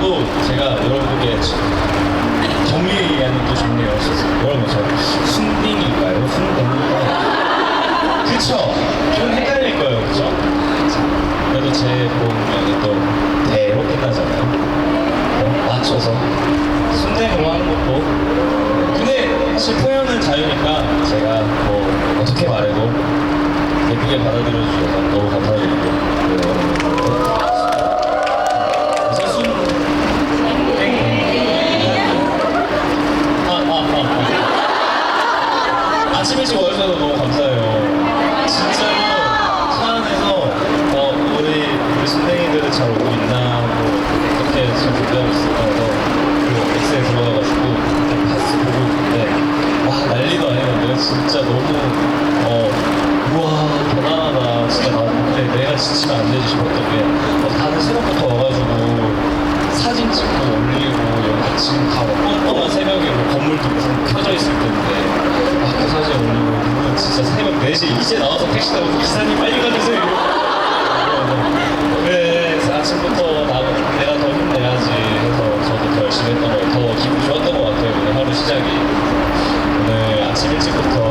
또 제가 여러분께 정리하는 또 정리가 있었어요. 여러분 저 순딩일까요? 순딩일까요? 그쵸? 좀 헷갈릴 거예요, 그쵸? 그래도 제 보면은 또 대로 끝나잖아요. 어, 맞춰서 순대로 하는 것도 근데 사실 표현은 자유니까 제가 뭐 어떻게 말해도 예쁘게 받아들여 주셔서 너무 감사드리고 그래요. Спасибо.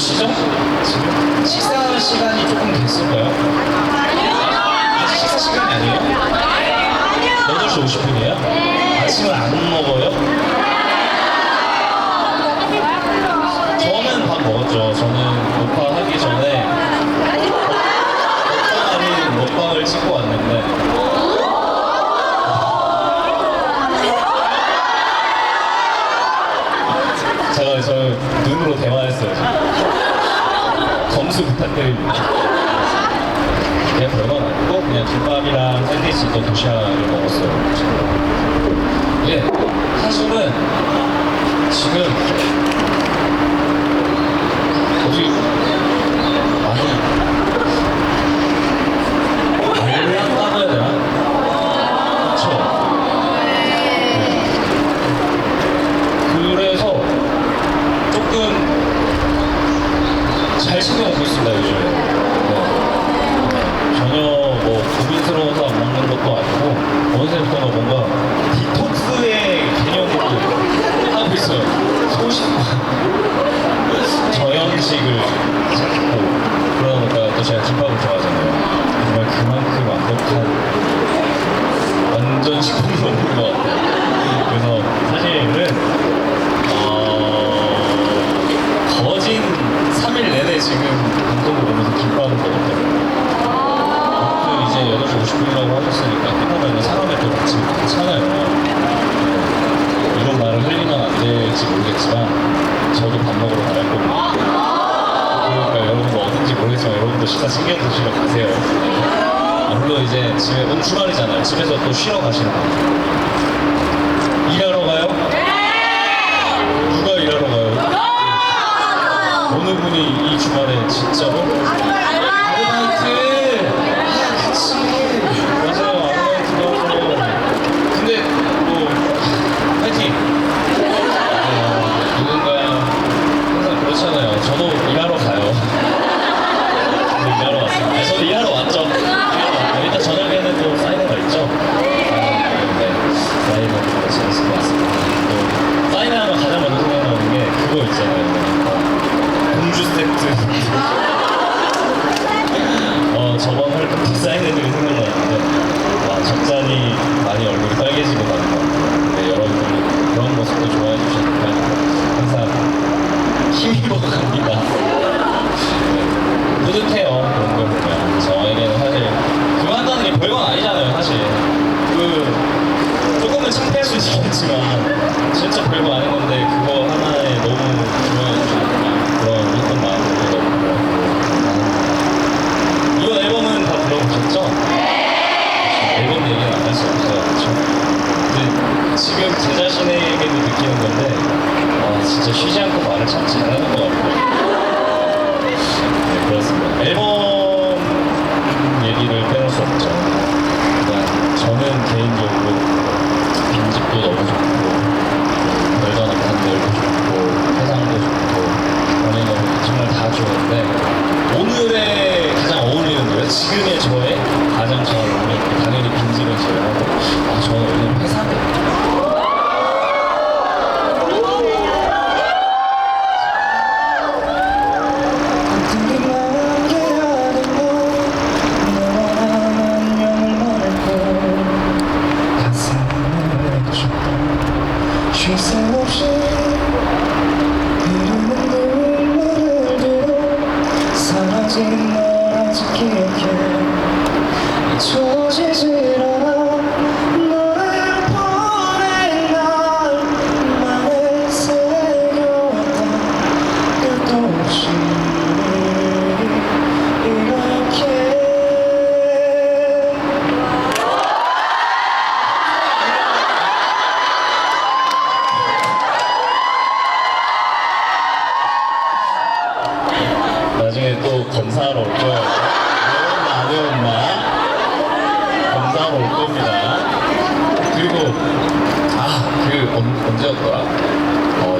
十三十 샌드위치 그냥 별건 그냥 김밥이랑 샌드위치도 도시락을 먹었어요. 근데 사실은 지금 집에서 또 쉬러 가시는 거예요.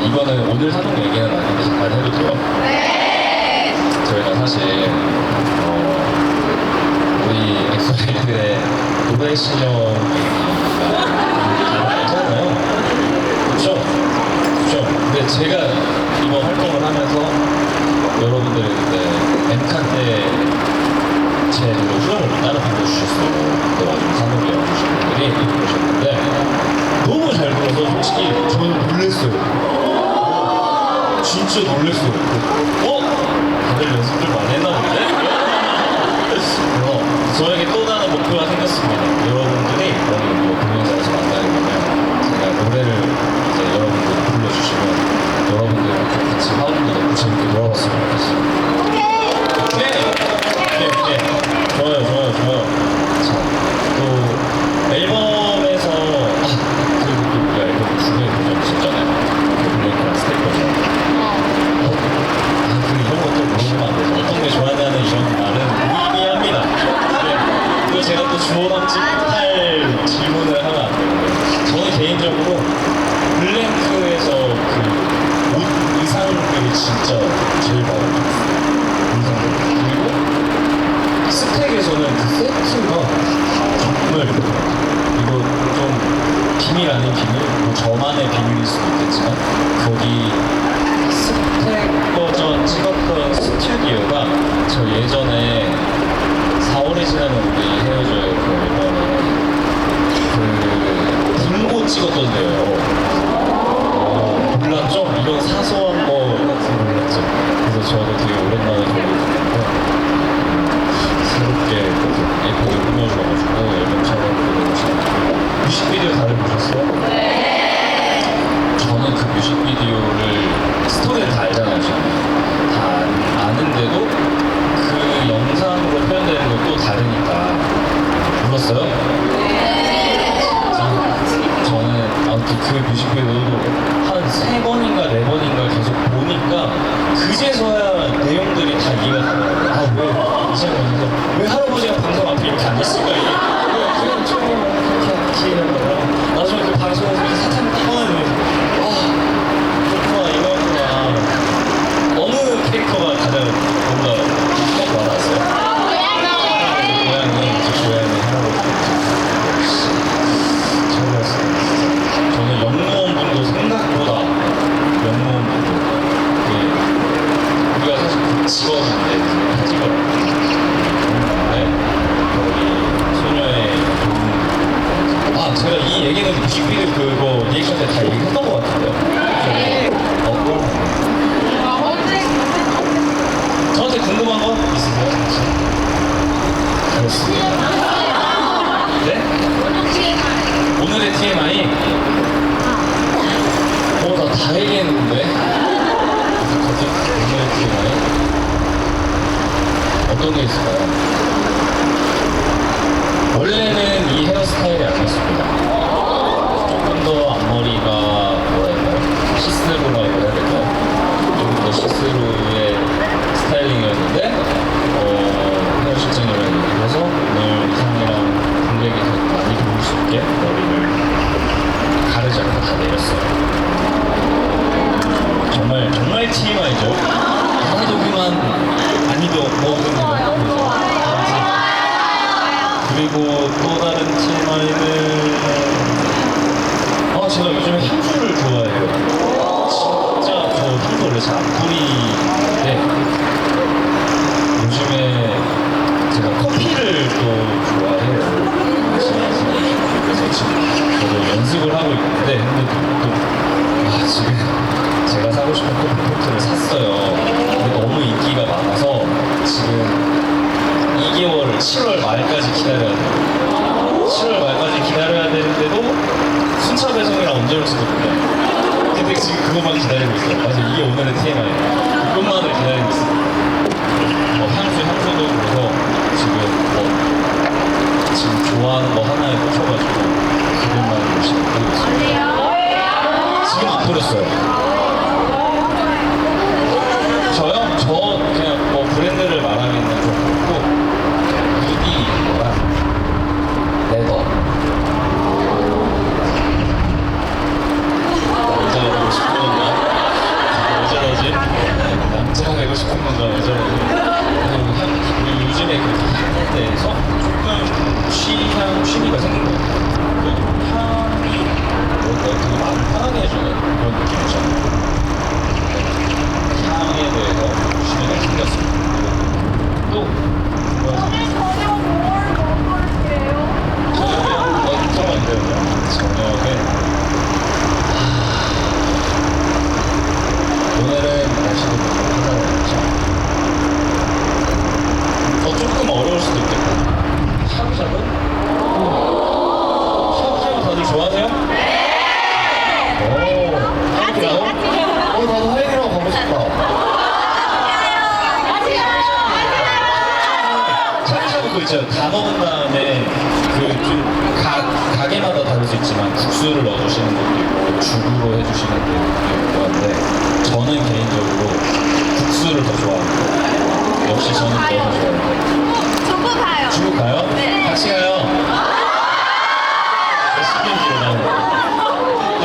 이거는 오늘 사는 얘기는 아닌데 잠깐 해도 돼요? 네! 저희가 사실 어, 우리 엑소레이들의 노래 실력 알잖아요 그렇죠? 그렇죠? 근데 제가 이번 활동을 하면서 여러분들이 그때 엠칸 때제 후렴을 따라 불러주셨어요 근데 와중에 사노리 와주신 분들이 부르셨는데 너무 잘 불러서 솔직히 저는 놀랬어요 진짜 놀랬어. 어? 다들 연습들 많이 했나 본데? 저에게 또 다른 목표가 생겼습니다. 여러분. 공부를 하고 있는데 네, 했는데 또, 또, 아, 지금 제가 사고 싶은 컴퓨터를 샀어요. 근데 너무 인기가 많아서 지금 2개월, 7월 말까지 기다려야 돼요. 7월 말까지 기다려야 되는데도 순차 배송이랑 언제 올지도 몰라요. 근데 지금 그것만 기다리고 있어요. 맞아 이게 오늘의 TMI예요. 그것만을 기다리고 있어요. 뭐 향수, 향수도 그래서 지금 뭐 지금 좋아하는 거 하나에 꽂혀가지고 기념하는 것이 아니겠습니까? 지금 안 버렸어요.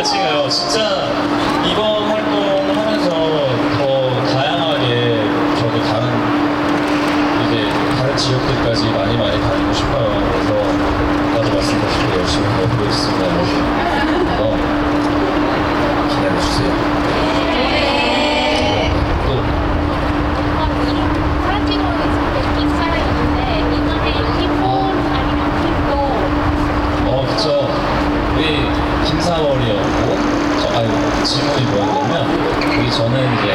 같이 가요. 진짜 이번 저는 이제